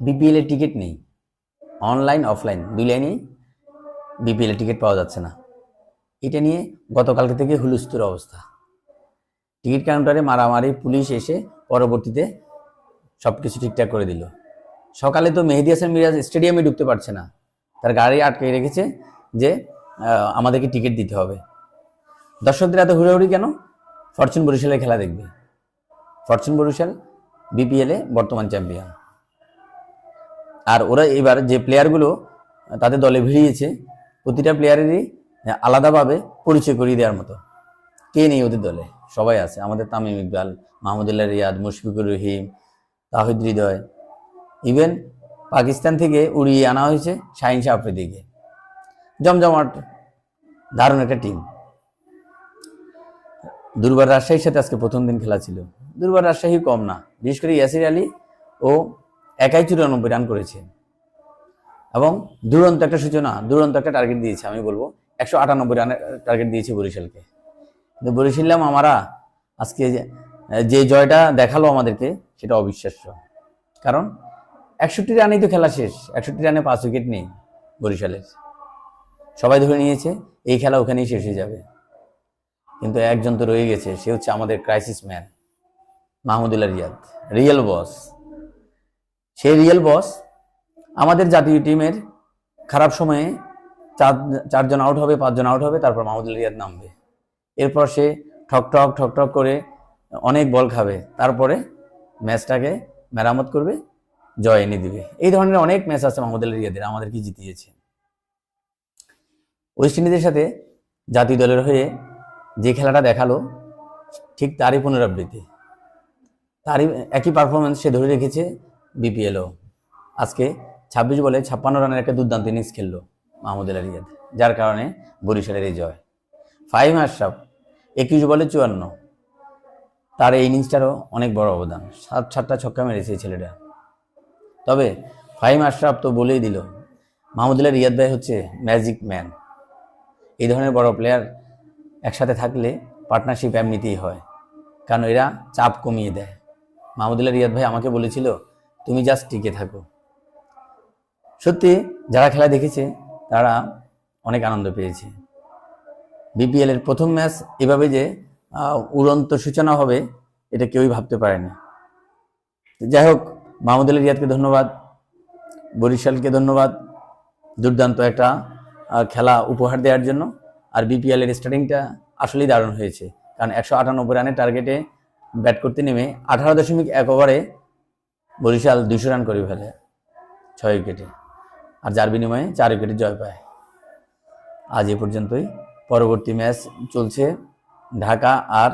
BPL এর ticket নেই। Online offline দুই লাইনেই বিপিএল এর টিকিট পাওয়া যাচ্ছে না। এটা নিয়ে গতকালকে থেকে হুলস্থুর অবস্থা। টিকিট কাউন্টারে মারামারি, পুলিশ এসে পরবর্তীতে সব কিছু ঠিকঠাক করে দিল। সকালে তো মেহেদি হাসান মিরাজ স্টেডিয়ামে ঢুকতে পারছে না। তার গাড়ি আটকে রেখেছে যে আমাদেরকে টিকিট দিতে হবে। দর্শকদের এত হুড়োহুড়ি কেন? ফরচুন বরিশালের খেলা দেখবে। ফরচুন বরিশাল বিপিএলে বর্তমান চ্যাম্পিয়ন আর ওরা এবার যে প্লেয়ারগুলো তাদের দলে ভিড়িয়েছে, প্রতিটা প্লেয়ারেরই আলাদাভাবে পরিচয় করিয়ে দেওয়ার মতো। কে নেই ওদের দলে? সবাই আছে। আমাদের তামিম ইকবাল, মাহমুদুল্লাহ রিয়াদ, মুশফিকুর রহিম, তাহিদ হৃদয়। ইভেন পাকিস্তান থেকে উড়িয়ে আনা হয়েছে শাহিন শাহ আফ্রিদিকে। জমজমাট, দারুণ একটা টিম দুর্বার রাজশাহীর সাথে আজকে প্রথম দিন খেলা ছিল। দুর্বার রাজশাহী কম না। বিশেষ করে ইয়াসির আলী ও একাই চুরানব্বই রান করেছে। এবং দুরন্ত একটা সূচনা, দুরন্ত একটা টার্গেট দিয়েছে, আমি বলব। একশো আটানব্বই রানের টার্গেট দিয়েছে বরিশালকে। কিন্তু বরিশালাম আমরা আজকে যে- জয়টা দেখাল আমাদেরকে, সেটা অবিশ্বাস্য। কারণ একষট্টি রানেই তো খেলা শেষ, একষট্টি রানে পাঁচ উইকেট নেই বরিশালের। সবাই ধরে নিয়েছে, এই খেলা ওখানেই শেষ হয়ে যাবে। কিন্তু একজন তো রয়ে গেছে, সে হচ্ছে আমাদের crisis man Mahmudullah Riyad real boss সেই রিয়েল বস আমাদের জাতীয় টিমের খারাপ সময়ে চার, চারজন আউট হবে, পাঁচজন আউট হবে, তারপর মাহমুদুল্লাহ রিয়াদ নামবে। এরপর সে ঠক ঠক ঠক ঠক করে অনেক বল খাবে। তারপরে ম্যাচটাকে মেরামত করবে, জয় এনে দিবে। এই ধরনের অনেক ম্যাচ আছে মাহমুদুল্লাহ রিয়াদের আমাদেরকে জিতিয়েছে ওয়েস্ট ইন্ডিজের সাথে জাতীয় দলের হয়ে যে খেলাটা দেখাল, ঠিক তারই পুনরাবৃত্তি। তারই, একই পারফরমেন্স সে ধরে রেখেছে বিপিএলও। আজকে ছাব্বিশ বলে ছাপ্পান্ন রানের একটা দুর্দান্ত ইনিংস খেললো মাহমুদুল্লাহ রিয়াদ যার কারণে বরিশালের এই জয়। ফাইম আশরাফ, একুশ বলে চুয়ান্ন। তার এই ইনিংসটারও অনেক বড় অবদান, সাত সাতটা ছক্কা মেরেছে এই ছেলেটা। তবে ফাহিম আশরাফ তো বলেই দিল মাহমুদুল্লাহ রিয়াদ ভাই হচ্ছে ম্যাজিক ম্যান এই ধরনের বড় প্লেয়ার একসাথে থাকলে পার্টনারশিপ এমনিতেই হয়, কারণ এরা চাপ কমিয়ে দেয়। মাহমুদুল্লাহ রিয়াদ ভাই আমাকে বলেছিল তুমি জাস্ট টিকে থাকো। সত্যি, যারা খেলা দেখেছে, তারা অনেক আনন্দ পেয়েছে। বিপিএল এর প্রথম ম্যাচ এভাবে যে উড়ন্ত সূচনা হবে, এটা কেউই ভাবতে পারেনি। যাই হোক মাহমুদুল্লাহ রিয়াদকে ধন্যবাদ, বরিশালকে ধন্যবাদ, দুর্দান্ত একটা খেলা উপহার দেওয়ার জন্য। আর বিপিএল এর স্টার্টিংটা আসলেই দারুণ হয়েছে। কারণ একশো আটানব্বই রানের টার্গেটে ব্যাট করতে নেমে আঠারো দশমিক এক ওভারে বরিশাল দুশো রান করে ফেলে, ছয় উইকেটে। আর যার বিনিময়ে চার উইকেটে জয় পায়। আজ এ পর্যন্তই। পরবর্তী ম্যাচ চলছে ঢাকা আর